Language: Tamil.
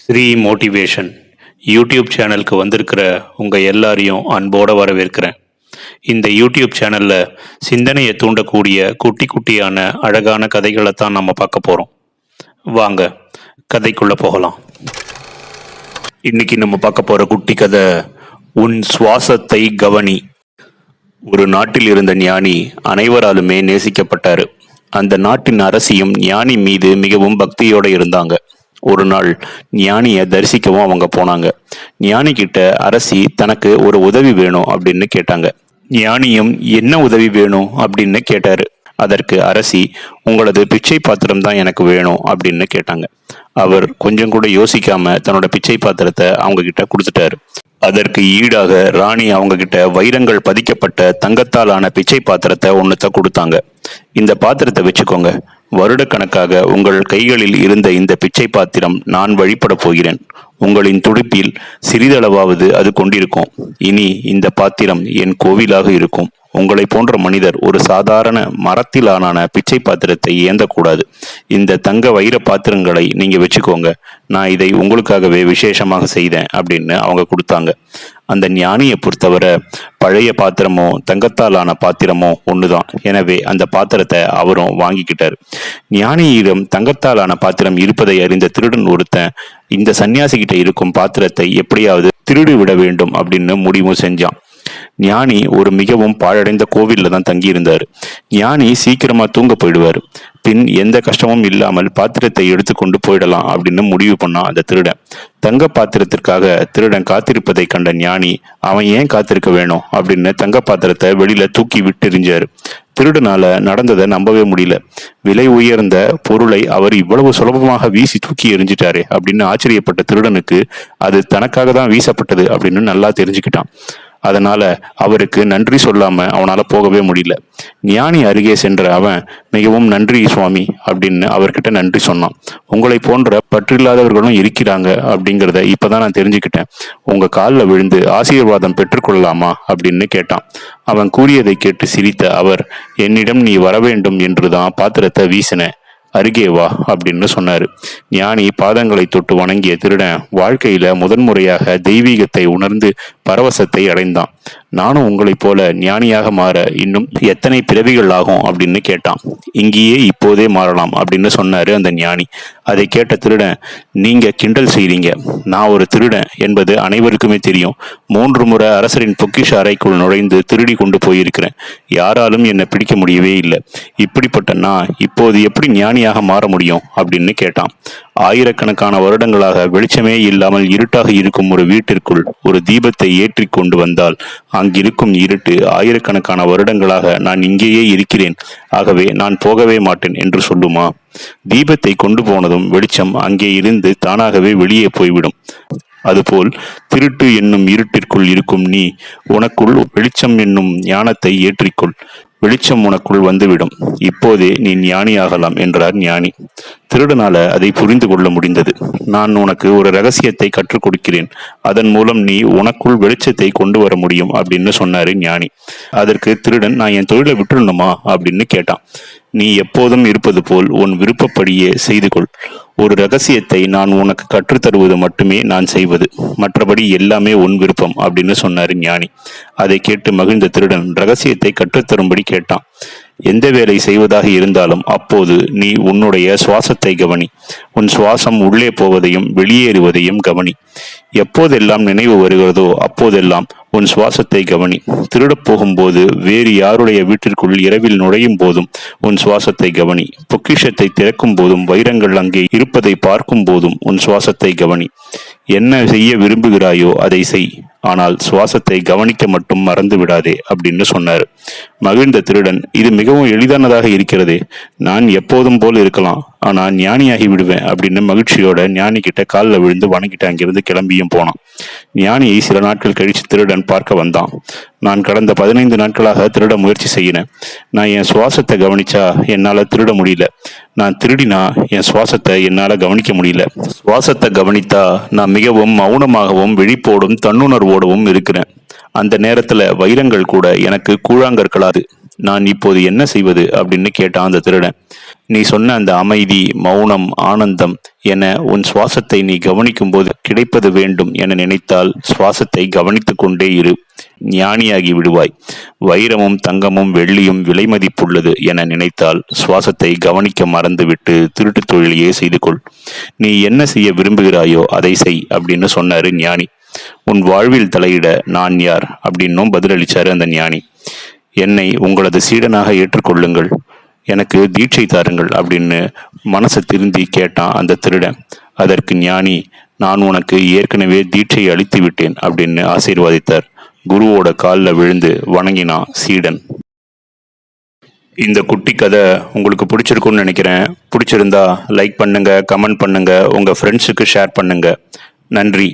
ஸ்ரீ மோட்டிவேஷன் யூடியூப் சேனலுக்கு வந்திருக்கிற உங்கள் எல்லாரையும் அன்போடு வரவேற்கிறேன். இந்த யூடியூப் சேனலில் சிந்தனையை தூண்டக்கூடிய குட்டி குட்டியான அழகான கதைகளை தான் நம்ம பார்க்க போகிறோம் வாங்க கதைக்குள்ளே போகலாம். இன்னைக்கு நம்ம பார்க்க போகிற குட்டி கதை உன் சுவாசத்தை கவனி ஒரு நாட்டில் இருந்த ஞானி அனைவராலுமே நேசிக்கப்பட்டார். அந்த நாட்டின் அரசியும் ஞானி மீது மிகவும் பக்தியோடு இருந்தாங்க. ஒரு நாள் ஞானியை தரிசிக்கவும் அவங்க போனாங்க. ஞானி கிட்ட அரசி தனக்கு ஒரு உதவி வேணும் அப்படின்னு கேட்டாங்க. ஞானியும் என்ன உதவி வேணும்? அப்படின்னு கேட்டாரு. அதற்கு அரசி உங்களது பிச்சை பாத்திரம் தான் எனக்கு வேணும் அப்படின்னு கேட்டாங்க. அவர் கொஞ்சம் கூட யோசிக்காம தன்னோட பிச்சை பாத்திரத்தை அவங்க கிட்ட கொடுத்துட்டாரு. அதற்கு ஈடாக ராணி அவங்க கிட்ட வைரங்கள் பதிக்கப்பட்ட தங்கத்தால் ஆன பிச்சை பாத்திரத்தை ஒன்றுத்த கொடுத்தாங்க. இந்த பாத்திரத்தை வச்சுக்கோங்க. வருடக்கணக்காக உங்கள் கைகளில் இருந்த இந்த பிச்சை பாத்திரம் நான் வழிபடப் போகிறேன். உங்களின் துடிப்பில் சிறிதளவாவது அது கொண்டிருக்கும். இனி இந்த பாத்திரம் என் கோவிலாக இருக்கும். உங்களை போன்ற மனிதர் ஒரு சாதாரண மரத்திலான பிச்சை பாத்திரத்தை ஏந்தக்கூடாது. இந்த தங்க வைர பாத்திரங்களை நீங்க வச்சுக்கோங்க. நான் இதை உங்களுக்காகவே விசேஷமாக செய்தேன் அப்படின்னு அவங்க கொடுத்தாங்க. அந்த ஞானியை பொறுத்தவரை பழைய பாத்திரமோ தங்கத்தாலான பாத்திரமோ ஒண்ணுதான். எனவே அந்த பாத்திரத்தை அவரும் வாங்கிக்கிட்டார். ஞானியிடம் தங்கத்தாலான பாத்திரம் இருப்பதை அறிந்த திருடன் ஒருத்தன் இந்த சன்னியாசி கிட்ட இருக்கும் பாத்திரத்தை எப்படியாவது திருடி விட வேண்டும் அப்படின்னு முடிவும் செஞ்சான். ஞானி ஒரு மிகவும் பாழடைந்த கோவில்ல தான் தங்கியிருந்தார். ஞானி சீக்கிரமா தூங்க போயிடுவார். பின் எந்த கஷ்டமும் இல்லாமல் பாத்திரத்தை எடுத்துக்கொண்டு போயிடலாம் அப்படின்னு முடிவு பண்ணான் அந்த திருடன். தங்க பாத்திரத்திற்காக திருடன் காத்திருப்பதை கண்ட ஞானி அவன் ஏன் காத்திருக்க வேணும்? அப்படின்னு தங்க பாத்திரத்தை வெளியில தூக்கி விட்டெறிஞ்சாரு. திருடனால நடந்ததை நம்பவே முடியல. விலை உயர்ந்த பொருளை அவர் இவ்வளவு சுலபமாக வீசி தூக்கி எறிஞ்சிட்டாரே அப்படின்னு ஆச்சரியப்பட்ட திருடனுக்கு அது தனக்காக தான் வீசப்பட்டது அப்படின்னு நல்லா தெரிஞ்சுக்கிட்டான். அதனால அவருக்கு நன்றி சொல்லாம அவனால போகவே முடியல. ஞானி அருகே சென்ற அவன் மிகவும் நன்றி சுவாமி அப்படின்னு அவர்கிட்ட நன்றி சொன்னான். உங்களை போன்ற பற்றில்லாதவர்களும் இருக்கிறாங்க அப்படிங்கிறத இப்பதான் நான் தெரிஞ்சுக்கிட்டேன். உங்க காலில் விழுந்து ஆசீர்வாதம் பெற்றுக்கொள்ளலாமா? அப்படின்னு கேட்டான். அவன் கூறியதை கேட்டு சிரித்த அவர் என்னிடம் நீ வர வேண்டும் என்றுதான் பாத்திரத்தை வீசின. அருகே வா அப்படின்னு சொன்னாரு. ஞானி பாதங்களை தொட்டு வணங்கிய திருடன் வாழ்க்கையில முதன்முறையாக தெய்வீகத்தை உணர்ந்து பரவசத்தை அடைந்தான். நானும் உங்களைப் போல ஞானியாக மாற இன்னும் எத்தனை பிறவிகள் ஆகும் அப்படின்னு கேட்டான். இங்கேயே இப்போதே மாறலாம் அப்படின்னு சொன்னாரு அந்த ஞானி. அதை கேட்ட திருடன் நீங்க கிண்டல் செய்றீங்க. நான் ஒரு திருடன் என்பது அனைவருக்குமே தெரியும். மூன்று முறை அரசரின் பொக்கிஷ அறைக்குள் நுழைந்து திருடி கொண்டு போயிருக்கிறேன். யாராலும் என்னை பிடிக்க முடியவே இல்லை. இப்படிப்பட்ட நான் இப்போது எப்படி ஞானியாக மாற முடியும்? அப்படின்னு கேட்டான். ஆயிரக்கணக்கான வருடங்களாக வெளிச்சமே இல்லாமல் இருட்டாக இருக்கும் ஒரு வீட்டிற்குள் ஒரு தீபத்தை ஏற்றி கொண்டு வந்தால் அங்கிருக்கும் இருட்டு ஆயிரக்கணக்கான வருடங்களாக நான் இங்கேயே இருக்கிறேன். ஆகவே நான் போகவே மாட்டேன் என்று சொல்லுமா? தீபத்தை கொண்டு போனதும் வெளிச்சம் அங்கே இருந்து தானாகவே வெளியே போய்விடும். அதுபோல் திருட்டு என்னும் இருட்டிற்குள் இருக்கும் நீ உனக்குள் வெளிச்சம் என்னும் ஞானத்தை ஏற்றிக்கொள். வெளிச்சம் உனக்குள் வந்துவிடும். இப்போதே நீ ஞானியாகலாம் என்றார் ஞானி. திருடனால அதை புரிந்து கொள்ள முடிந்தது. நான் உனக்கு ஒரு ரகசியத்தை கற்றுக் கொடுக்கிறேன். அதன் மூலம் நீ உனக்குள் வெளிச்சத்தை கொண்டு வர முடியும் அப்படின்னு சொன்னாரு ஞானி. அதற்கு திருடன் நான் என் தொழிலை விட்டுடணுமா அப்படின்னு கேட்டான். நீ எப்போதும் இருப்பது போல் உன் விருப்பப்படியே செய்து கொள் ஒரு ரகசியத்தை நான் உனக்கு கற்றுத்தருவது மட்டுமே நான் செய்வது. மற்றபடி எல்லாமே உன் விருப்பம் அப்படின்னு சொன்னாரு ஞானி. அதை கேட்டு மகிழ்ந்த திருடன் ரகசியத்தை கற்றுத்தரும்படி கேட்டான். எந்த வேலை செய்வதாக இருந்தாலும் அப்போது நீ உன்னுடைய சுவாசத்தை கவனி. உன் சுவாசம் உள்ளே போவதையும் வெளியேறுவதையும் கவனி. எப்போதெல்லாம் நினைவு வருகிறதோ அப்போதெல்லாம் உன் சுவாசத்தை கவனி. திருடப் போகும்போது வேறு யாருடைய வீட்டிற்குள் இரவில் நுழையும் போதும் உன் சுவாசத்தை கவனி. பொக்கிஷத்தை திறக்கும் போதும் வைரங்கள் அங்கே இருப்பதை பார்க்கும் போதும் உன் சுவாசத்தை கவனி. என்ன செய்ய விரும்புகிறாயோ அதை செய். ஆனால் சுவாசத்தை கவனிக்க மட்டும் மறந்து விடாதே அப்படின்னு சொன்னார். மகிழ்ந்த திருடன் இது மிகவும் எளிதானதாக இருக்கிறது. நான் எப்போதும் போல் இருக்கலாம். ஆனால் ஞானியாகி விடுவேன் அப்படின்னு மகிழ்ச்சியோட ஞானி கிட்ட காலில் விழுந்து வணங்கிட்டு அங்கிருந்து கிளம்பியும் போனான். ஞானியை சில நாட்கள் கழித்து திருடன் பார்க்க வந்தான். நான் கடந்த பதினைந்து நாட்களாக திருட முயற்சி செய்யினேன். நான் என் சுவாசத்தை கவனிச்சா என்னால் திருட முடியல. நான் திருடினா என் சுவாசத்தை என்னால் கவனிக்க முடியல. சுவாசத்தை கவனித்தா நான் மிகவும் மௌனமாகவும் விழிப்போடும் தன்னுணர்வோடவும் இருக்கிறேன். அந்த நேரத்தில் வைரங்கள் கூட எனக்கு கூழாங்கற்களாது. நான் இப்போது என்ன செய்வது அப்படின்னு கேட்டான் அந்த திருடன். நீ சொன்ன அந்த அமைதி மௌனம் ஆனந்தம் என உன் சுவாசத்தை நீ கவனிக்கும்போது கிடைப்பது வேண்டும் என நினைத்தால் சுவாசத்தை கவனித்துக் கொண்டே இரு. ஞானியாகி விடுவாய். வைரமும் தங்கமும் வெள்ளியும் விலை மதிப்புள்ளது என நினைத்தால் சுவாசத்தை கவனிக்க மறந்துவிட்டு திருட்டு தொழிலையே செய்து கொள். நீ என்ன செய்ய விரும்புகிறாயோ அதை செய் அப்படின்னு சொன்னாரு ஞானி. உன் வாழ்வில் தலையிட நான் யார்? அப்படின்னும் பதிலளிச்சாரு அந்த ஞானி. என்னை உங்களது சீடனாக ஏற்றுக்கொள்ளுங்கள். எனக்கு தீட்சை தாருங்கள் அப்படின்னு மனசை திருந்தி கேட்டான் அந்த திருடன். அதற்கு ஞானி நான் உனக்கு ஏற்கனவே தீட்சை அளித்து விட்டேன் அப்படின்னு ஆசீர்வாதித்தார். குருவோட காலில் விழுந்து வணங்கினான் சீடன். இந்த குட்டி கதை உங்களுக்கு பிடிச்சிருக்கும்னு நினைக்கிறேன். பிடிச்சிருந்தா லைக் பண்ணுங்க கமெண்ட் பண்ணுங்க உங்க ஃப்ரெண்ட்ஸுக்கு ஷேர் பண்ணுங்க. நன்றி.